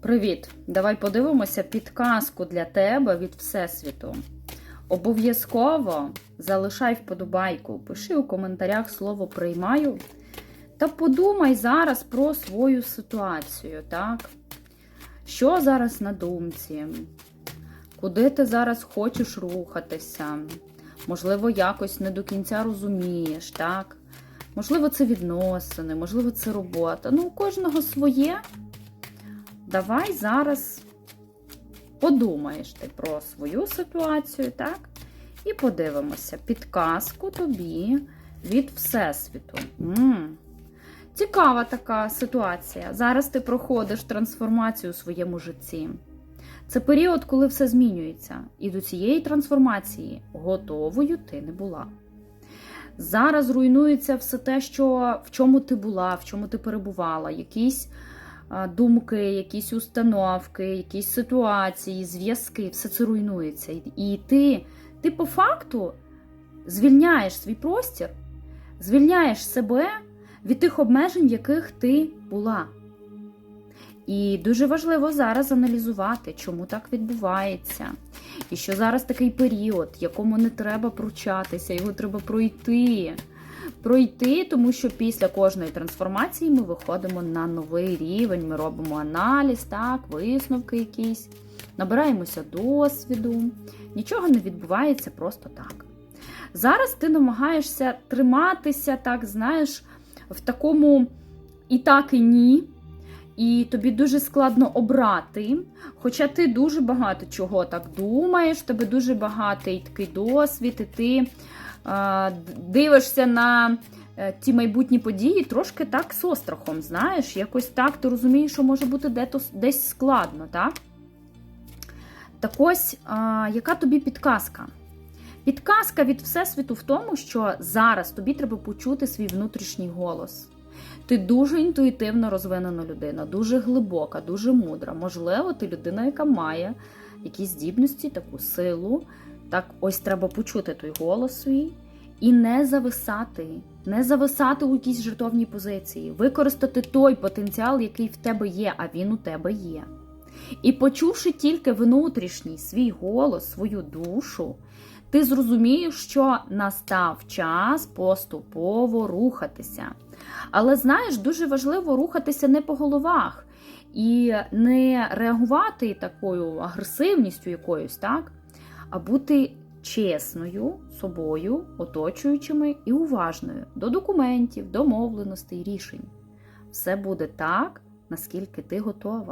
Привіт! Давай подивимося підказку для тебе від Всесвіту. Обов'язково залишай вподобайку, пиши у коментарях слово приймаю та подумай зараз про свою ситуацію, так? Що зараз на думці? Куди ти зараз хочеш рухатися? Можливо, якось не до кінця розумієш, так? Можливо, це відносини, можливо, це робота. Ну, у кожного своє. Давай зараз подумаєш ти про свою ситуацію, так? І подивимося підказку тобі від Всесвіту. М-м. Цікава така ситуація. Зараз ти проходиш трансформацію у своєму житті. Це період, коли все змінюється, і до цієї трансформації готовою ти не була. Зараз руйнується все те, що в чому ти була, в чому ти перебувала, якісь думки, якісь установки, якісь ситуації, зв'язки, все це руйнується. І- ти, ти по факту звільняєш свій простір, звільняєш себе від тих обмежень, в яких ти була. І дуже важливо зараз аналізувати, чому так відбувається. І що зараз такий період, якому не треба пручатися, його треба пройти. Пройти, тому що після кожної трансформації ми виходимо на новий рівень, ми робимо аналіз, так, висновки якісь, набираємося досвіду. Нічого не відбувається просто так. Зараз ти намагаєшся триматися, так, знаєш, в такому і так, і ні. І тобі дуже складно обрати. Хоча ти дуже багато чого так думаєш, тебе дуже багатий такий досвід, і ти дивишся на е, ті майбутні події трошки так з острахом, знаєш, якось так ти розумієш, що може бути де-то, десь складно, так? Так ось, яка тобі підказка? Підказка від Всесвіту в тому, що зараз тобі треба почути свій внутрішній голос. Ти дуже інтуїтивно розвинена людина, дуже глибока, дуже мудра. Можливо, ти людина, яка має якісь здібності, таку силу. Так, ось треба почути той голос свій і не зависати, не зависати у якійсь жертовній позиції, використати той потенціал, який в тебе є, а він у тебе є. І почувши тільки внутрішній свій голос, свою душу, ти зрозумієш, що настав час поступово рухатися. Але знаєш, дуже важливо рухатися не по головах і не реагувати такою агресивністю якоюсь, так? А бути чесною собою, оточуючими і уважною до документів, домовленостей, рішень. Все буде так, наскільки ти готова.